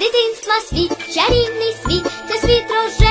дитинства світ, чарівний світ, це світ рожевий.